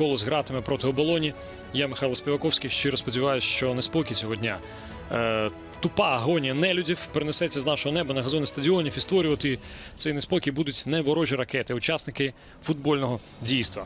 колос гратиме проти оболоні. Я Михайло Співаковський. Щиро сподіваюся, що неспокій цього дня. Е, тупа агонія нелюдів перенесеться з нашого неба на газони стадіонів і створювати цей неспокій будуть не ворожі ракети, учасники футбольного дійства.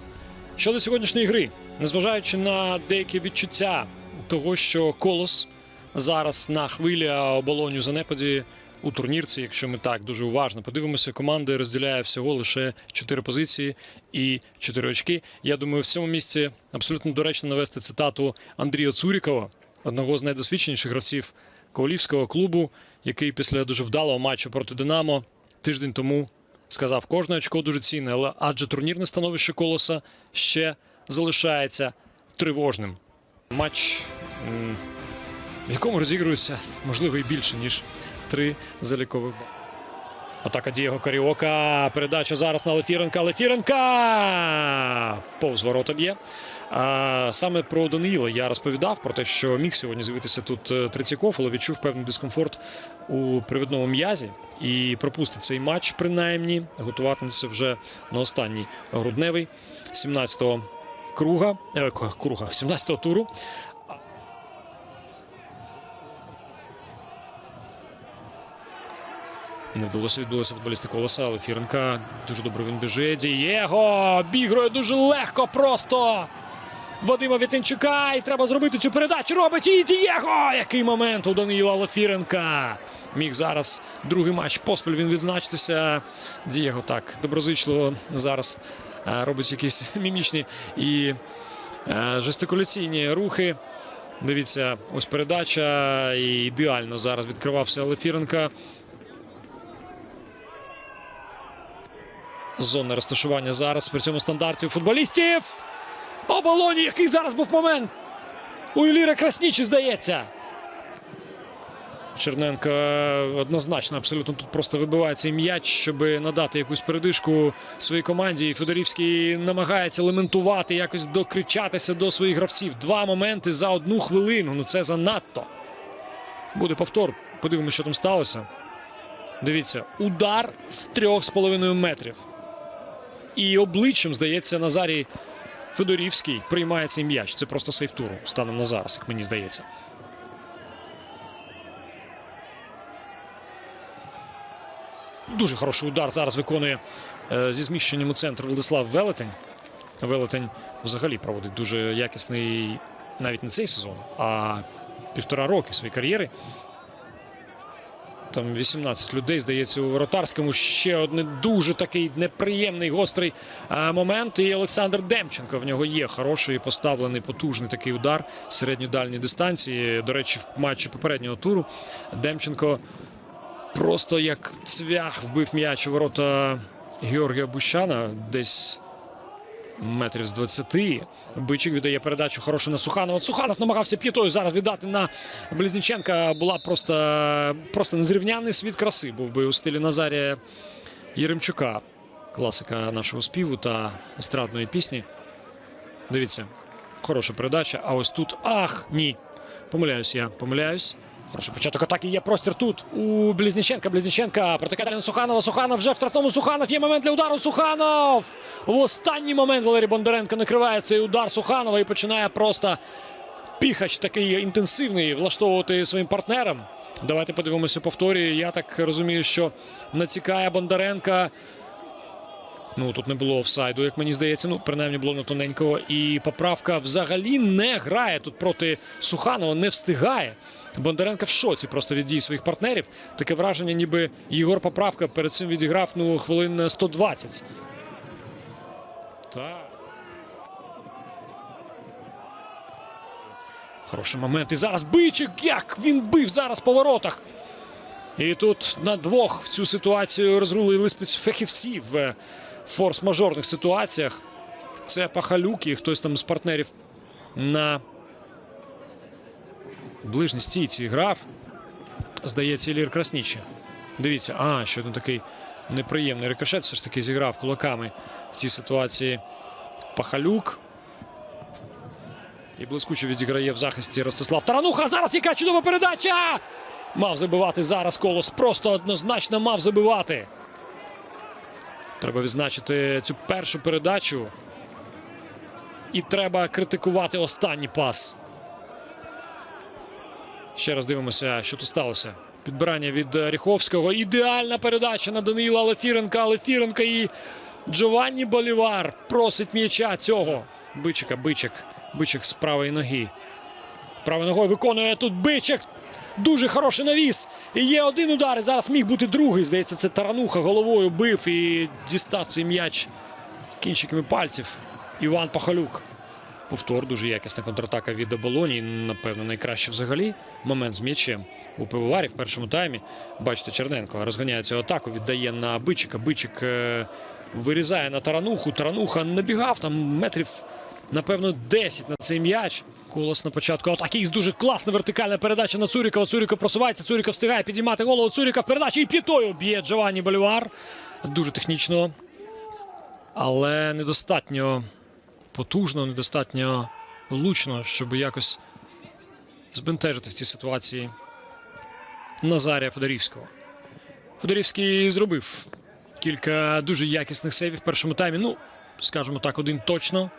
Щодо сьогоднішньої гри, незважаючи на деякі відчуття того, що колос зараз на хвилі а оболоню занепаді у турнірці, якщо ми так дуже уважно подивимося, команди розділяє всього лише 4 позиції і 4 очки. Я думаю, в цьому місці абсолютно доречно навести цитату Андрія Цурікова, одного з найдосвідченіших гравців Ковалівського клубу, який після дуже вдалого матчу проти Динамо тиждень тому сказав, кожне очко дуже цінне, але адже турнірне становище колоса ще залишається тривожним. Матч, в якому розігрується, можливо, і більше, ніж три залікових. Атака Дієго Каріока. Передача зараз на Лефіренка. Лефіренка! Повз ворота б'є. Саме про Даниїла я розповідав про те, що міг сьогодні з'явитися тут е, Трицяков, але відчув певний дискомфорт у привідному м'язі і пропустить цей матч, принаймні, готуватиметься вже на останній грудневий 17-го круга, е, круга 17-го туру. Не вдалося відбулося футболісти колоса, але Фіренка дуже добре він біжить. Дієго обігрує дуже легко, просто. Вадима Вітенчука. І треба зробити цю передачу. Робить і Дієго! Який момент у Даниїла Лафіренка. Міг зараз другий матч поспіль він відзначитися. Дієго так доброзичливо зараз е, робить якісь мімічні і е, жестикуляційні рухи. Дивіться, ось передача. І ідеально зараз відкривався Лефіренка. Зонне розташування зараз при цьому стандарті у футболістів. Оболоні, який зараз був момент. У Іліра Краснічі, здається. Черненко е, однозначно абсолютно тут просто вибиває цей м'яч, щоб надати якусь передишку своїй команді. І Федорівський намагається лементувати, якось докричатися до своїх гравців. Два моменти за одну хвилину. Ну це занадто. Буде повтор. Подивимося, що там сталося. Дивіться, удар з трьох з половиною метрів. І обличчям, здається, Назарій Федорівський приймає цей м'яч. Це просто сейф туру станом на зараз, як мені здається. Дуже хороший удар зараз виконує е, зі зміщенням у центр Владислав Велетень. Велетень взагалі проводить дуже якісний навіть не цей сезон, а півтора роки своєї кар'єри. Там 18 людей, здається, у воротарському. Ще один дуже такий неприємний гострий момент. І Олександр Демченко в нього є хороший поставлений потужний такий удар середньо-дальній дистанції. До речі, в матчі попереднього туру Демченко просто як цвях вбив м'яч у ворота Георгія Бущана десь. Метрів з 20. Бичик віддає передачу хорошу на Суханова. Суханов намагався п'ятою зараз віддати на Близніченка. Була просто, просто незрівняний світ краси. Був би у стилі Назарія Єремчука. Класика нашого співу та естрадної пісні. Дивіться, хороша передача. А ось тут. Ах, ні. Помиляюсь я. Помиляюсь. Хороший початок атаки є простір тут у Близніченка. Близніченка протикає далі на Суханова. Суханов вже в штрафному Суханов. Є момент для удару. Суханов. В останній момент Валерій Бондаренко накриває цей удар Суханова і починає просто піхач такий інтенсивний влаштовувати своїм партнерам. Давайте подивимося повторі. Я так розумію, що націкає Бондаренка. Ну, тут не було офсайду, як мені здається. Ну, принаймні було на тоненького. І поправка взагалі не грає тут проти Суханова, не встигає. Бондаренко в шоці просто від дій своїх партнерів. Таке враження, ніби Єгор Поправка перед цим відіграв ну, хвилин 120. Так. Хороший момент. І зараз Бичик, як він бив зараз по воротах. І тут на двох цю ситуацію розрулили спецфахівці в форс-мажорних ситуаціях. Це Пахалюк і хтось там з партнерів на ближній стійці грав. Здається, Ілір Красніче. Дивіться, а, ще один такий неприємний рикошет все ж таки зіграв кулаками в цій ситуації Пахалюк. І блискуче відіграє в захисті Ростислав Тарануха. Зараз яка чудова передача! Мав забивати зараз колос. Просто однозначно мав забивати. Треба відзначити цю першу передачу. І треба критикувати останній пас. Ще раз дивимося, що тут сталося. Підбирання від Ріховського. Ідеальна передача на Даниїла Алефіренка. Алефіренка і Джованні Болівар просить м'яча цього. Бичика, бичик. Бичик з правої ноги. Правою ногою виконує тут бичик. Дуже хороший навіс. І є один удар. І зараз міг бути другий. Здається, це Тарануха головою бив і дістав цей м'яч кінчиками пальців. Іван Пахалюк. Повтор, дуже якісна контратака від оболоні. Напевно, найкраще взагалі момент з м'ячем у пивоварі в першому таймі. Бачите, Черненко розганяє цю атаку, віддає на Бичика. Бичик е, вирізає на тарануху. Тарануха набігав там метрів, напевно, 10 на цей м'яч. Колос на початку атаки. Із дуже класна вертикальна передача на Цурікова. Цуріков просувається. Цуріков встигає підіймати голову. Цуріков передача і п'ятою б'є Джованні Болівар. Дуже технічно, але недостатньо потужно, недостатньо влучно, щоб якось збентежити в цій ситуації Назарія Федорівського. Федорівський зробив кілька дуже якісних сейвів в першому таймі. Ну, скажімо так, один точно.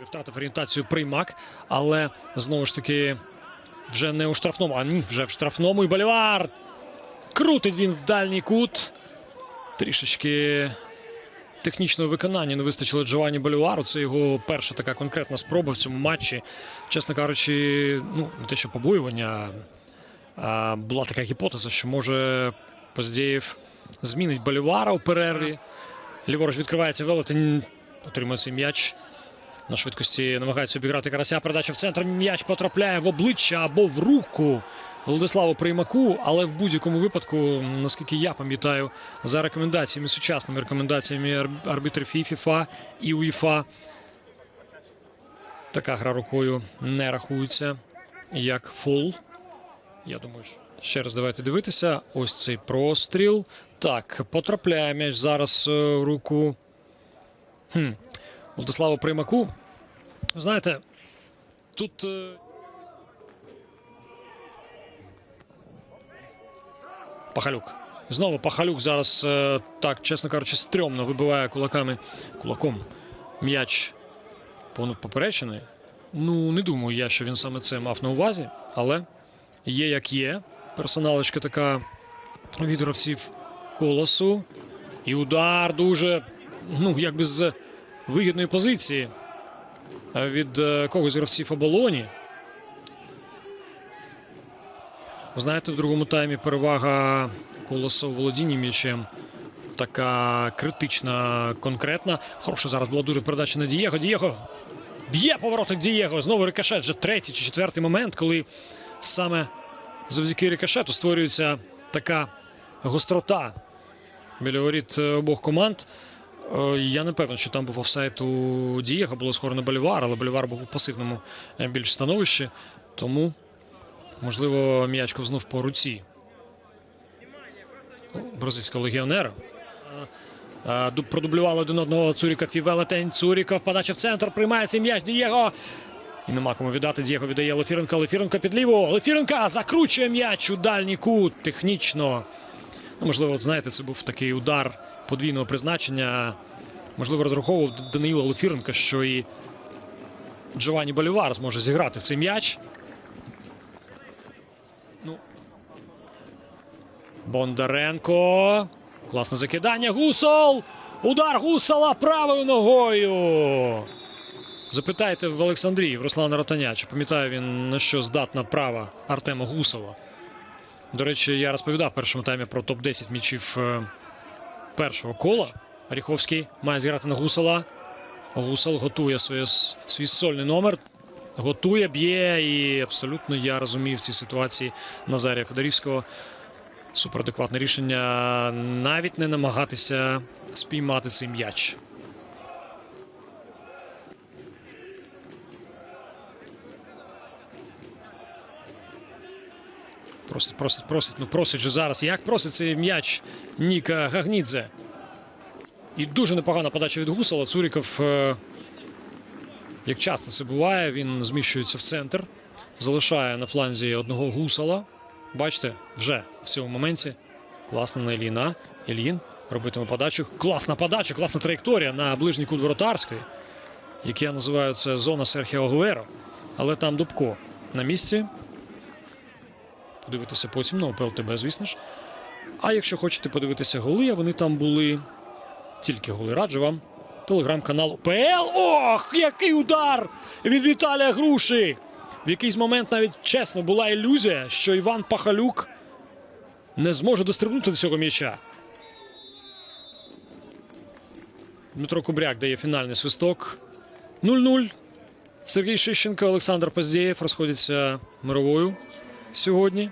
Втратив орієнтацію приймак, але знову ж таки вже не у штрафному, а ні, вже в штрафному. І Болівар Крутить він в дальній кут. Трішечки технічного виконання не вистачило Джованні Болівару. Це його перша така конкретна спроба в цьому матчі. Чесно кажучи, ну, не те, що побоювання, а була така гіпотеза, що може Поздєєв змінить Болівара у перерві. Ліворуч відкривається велетень, отримує м'яч. На швидкості намагається обіграти карася. Передача в центр. М'яч потрапляє в обличчя або в руку Владиславу Приймаку. Але в будь-якому випадку, наскільки я пам'ятаю, за рекомендаціями, сучасними рекомендаціями арбітрів і ФІФА і УЄФА, така гра рукою не рахується як фол. Я думаю, що ще раз давайте дивитися. Ось цей простріл. Так, потрапляє м'яч зараз е, в руку. Хм. Владиславу Приймаку. Знаєте, тут. е, Пахалюк. Знову Пахалюк зараз, е, так, чесно кажучи, стрьомно вибиває кулаками кулаком м'яч понад поперечений. Ну, не думаю я, що він саме це мав на увазі, але є як є. Персоналочка така від гравців колосу. І удар дуже, ну, якби з вигідної позиції е, від е, когось з гравців оболоні. Ви знаєте, в другому таймі перевага колоса у володінні м'ячем. Така критична, конкретна. Хороша зараз була дуже передача на Дієго. Дієго б'є повороток Дієго. Знову рикошет. Вже третій чи четвертий момент, коли саме завдяки рикошету створюється така гострота біля воріт е, обох команд. Е, Я не певен, що там був офсайт у Дієго, було схоже на Болівар, але Болівар був у пасивному е, більш становищі. Тому, можливо, м'яч ковзнув по руці бразильського легіонера. Е, ду- Продублювали один одного Цуріков і Велетень. Цуріков, подача в центр, приймає цей м'яч Дієго. І нема кому віддати. Дієго віддає Лефіренко. Лефіренко під ліву. Лефіренка закручує м'яч у дальній кут. Технічно. Ну, можливо, от знаєте, це був такий удар подвійного призначення. Можливо, розраховував Даниїла Лефіренко, що і Джованні Болівар зможе зіграти цей м'яч. Ну. Бондаренко. Класне закидання. Гусол. Удар Гусола правою ногою. Запитайте в Олександрії, в Руслана Ротаня, чи пам'ятає він на що здатна права Артема Гусола. До речі, я розповідав в першому таймі про топ-10 м'ячів е, першого кола. Ріховський має зіграти на гусела. Гусел готує своє, свій сольний номер. Готує, б'є. І абсолютно я розумів в цій ситуації Назарія Федорівського. Суперадекватне рішення навіть не намагатися спіймати цей м'яч. Просить, просить, просить. Ну просить же зараз. Як просить цей м'яч Ніка Гагнідзе. І дуже непогана подача від Гусала. Цуріков, е, як часто це буває, він зміщується в центр, залишає на фланзі одного гусала. Бачите, вже в цьому моменті класно на Ільїна. Ільїн робитиме подачу. Класна подача, класна траєкторія на ближній кут воротарської, як я називаю це зона Серхіо Гуеро. Але там Дубко на місці. Подивитися потім на ОПЛ ТБ, звісно ж. А якщо хочете подивитися голи, а вони там були тільки голи. Раджу вам телеграм-канал ПЛ. Ох, який удар від Віталія Груші! В якийсь момент навіть чесно була ілюзія, що Іван Пахалюк не зможе дострибнути до цього м'яча. Дмитро Кубряк дає фінальний свисток. 0-0. Сергій Шищенко, Олександр Поздєєв розходяться мировою сьогодні.